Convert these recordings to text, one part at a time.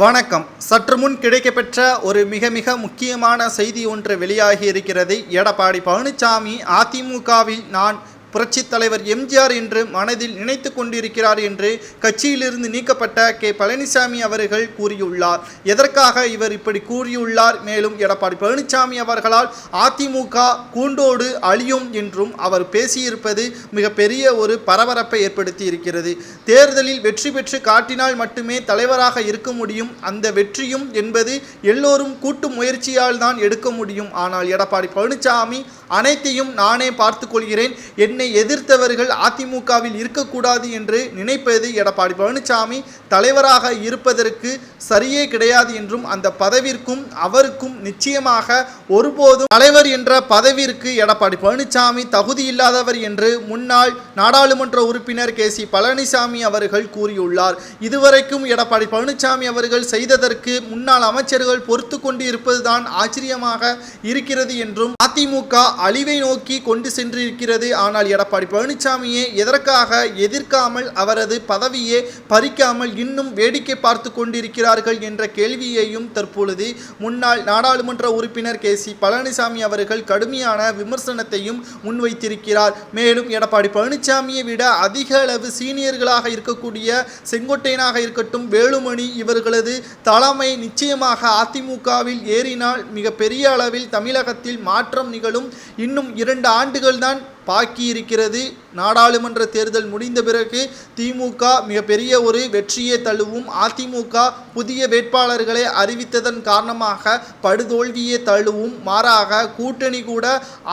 வணக்கம். சற்று முன் கிடைக்கப்பெற்ற ஒரு மிக மிக முக்கியமான செய்தி ஒன்று வெளியாகி இருக்கிறது. எடப்பாடி பழனிசாமி அதிமுகவில் நான் புரட்சித் தலைவர் எம்ஜிஆர் என்று மனதில் நினைத்து கொண்டிருக்கிறார் என்று கட்சியிலிருந்து நீக்கப்பட்ட கே. பழனிசாமி அவர்கள் கூறியுள்ளார். எதற்காக இவர் இப்படி கூறியுள்ளார்? மேலும் எடப்பாடி பழனிசாமி அவர்களால் அதிமுக கூண்டோடு அழியும் என்றும் அவர் பேசியிருப்பது மிகப்பெரிய ஒரு பரபரப்பை ஏற்படுத்தி இருக்கிறது தேர்தலில் வெற்றி பெற்று காட்டினால் மட்டுமே தலைவராக இருக்க முடியும். அந்த வெற்றியும் என்பது எல்லோரும் கூட்டு முயற்சியால் தான் எடுக்க முடியும். ஆனால் எடப்பாடி பழனிசாமி அனைத்தையும் நானே பார்த்து கொள்கிறேன். என்னை என்னை எதிர்த்தவர்கள் அதிமுகவில் இருக்கக்கூடாது என்று நினைப்பது எடப்பாடி பழனிசாமி தலைவராக இருப்பதற்கு சரியே கிடையாது என்றும் அந்த பதவிற்கும் அவருக்கும் நிச்சயமாக ஒருபோதும் தலைவர் என்ற பதவிற்கு எடப்பாடி பழனிசாமி தகுதி இல்லாதவர் என்று முன்னாள் நாடாளுமன்ற உறுப்பினர் கே சி பழனிசாமி அவர்கள் கூறியுள்ளார். இதுவரைக்கும் எடப்பாடி பழனிசாமி அவர்கள் செய்ததற்கு முன்னாள் அமைச்சர்கள் பொறுத்து கொண்டு இருப்பதுதான் ஆச்சரியமாக இருக்கிறது என்றும் அதிமுக அழிவை நோக்கி கொண்டு சென்றிருக்கிறது. ஆனால் எடப்பாடி பழனிசாமியை எதற்காக எதிர்க்காமல் அவரது பதவியே பறிக்காமல் இன்னும் வேடிக்கை பார்த்து கொண்டிருக்கிறார்கள் என்ற கேள்வியையும் தற்பொழுது முன்னாள் நாடாளுமன்ற உறுப்பினர் கே சி பழனிசாமி அவர்கள் கடுமையான விமர்சனத்தையும் முன்வைத்திருக்கிறார். மேலும் எடப்பாடி பழனிசாமியை விட அதிக அளவு சீனியர்களாக இருக்கக்கூடிய செங்கோட்டையனாக இருக்கட்டும் வேலுமணி இவர்களது தலைமை நிச்சயமாக அதிமுகவில் ஏறினால் மிக பெரிய அளவில் தமிழகத்தில் மாற்றம் நிகழும். இன்னும் இரண்டு ஆண்டுகள்தான் பாக்கி இருக்கிறது நாடாளுமன்ற தேர்தல் முடிந்த பிறகு திமுக மிகப்பெரிய ஒரு வெற்றியை தழுவும். அதிமுக புதிய வேட்பாளர்களை அறிவித்ததன் காரணமாக படுதோல்வியை தழுவும். மாறாக கூட்டணி கூட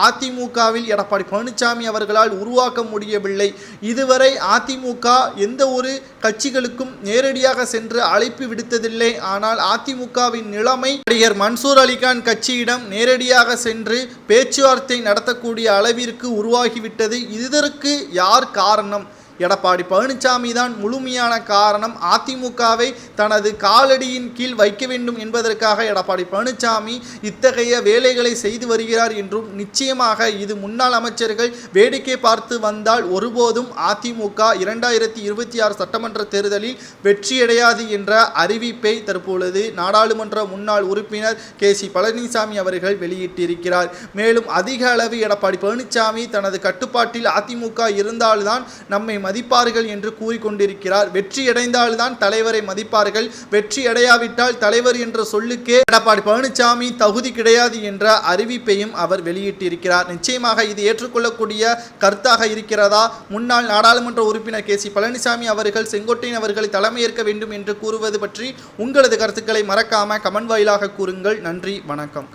அதிமுகவில் எடப்பாடி பழனிசாமி அவர்களால் உருவாக்க முடியவில்லை. இதுவரை அதிமுக எந்த ஒரு கட்சிகளுக்கும் நேரடியாக சென்று அழைப்பு விடுத்ததில்லை. ஆனால் அதிமுகவின் நிலைமை நடிகர் மன்சூர் அலிகான் கட்சியிடம் நேரடியாக சென்று பேச்சுவார்த்தை நடத்தக்கூடிய அளவிற்கு உருவாகிவிட்டது. இதற்கு யார் காரணம்? எடப்பாடி பழனிசாமி தான் முழுமையான காரணம். அதிமுகவை தனது காலடியின் கீழ் வைக்க வேண்டும் என்பதற்காக எடப்பாடி பழனிசாமி இத்தகைய வேலைகளை செய்து வருகிறார் என்றும் நிச்சயமாக இது முன்னாள் அமைச்சர்கள் வேடிக்கை பார்த்து வந்தால் ஒருபோதும் அதிமுக இரண்டாயிரத்தி இருபத்தி ஆறு சட்டமன்ற தேர்தலில் வெற்றியடையாது என்ற அறிவிப்பை தற்பொழுது நாடாளுமன்ற முன்னாள் உறுப்பினர் கே சி பழனிசாமி அவர்கள் வெளியிட்டிருக்கிறார். மேலும் அதிக அளவு எடப்பாடி பழனிசாமி தனது கட்டுப்பாட்டில் அதிமுக இருந்தால்தான் நம்மை மதிப்பார்கள் என்று கூறிக்கொண்டிருக்கிறார். வெற்றியடைந்தால்தான் தலைவரை மதிப்பார்கள். வெற்றி அடையாவிட்டால் தலைவர் என்ற சொல்லுக்கே எடப்பாடி பழனிசாமி தகுதி கிடையாது என்ற அறிவிப்பையும் அவர் வெளியிட்டிருக்கிறார். நிச்சயமாக இது ஏற்றுக்கொள்ளக்கூடிய கருத்தாக இருக்கிறதா? முன்னாள் நாடாளுமன்ற உறுப்பினர் கே சி பழனிசாமி அவர்கள் செங்கோட்டையன் அவர்களை தலைமையேற்க வேண்டும் என்று கூறுவது பற்றி உங்களது கருத்துக்களை மறக்காம கமெண்ட் வாயிலாக கூறுங்கள். நன்றி வணக்கம்.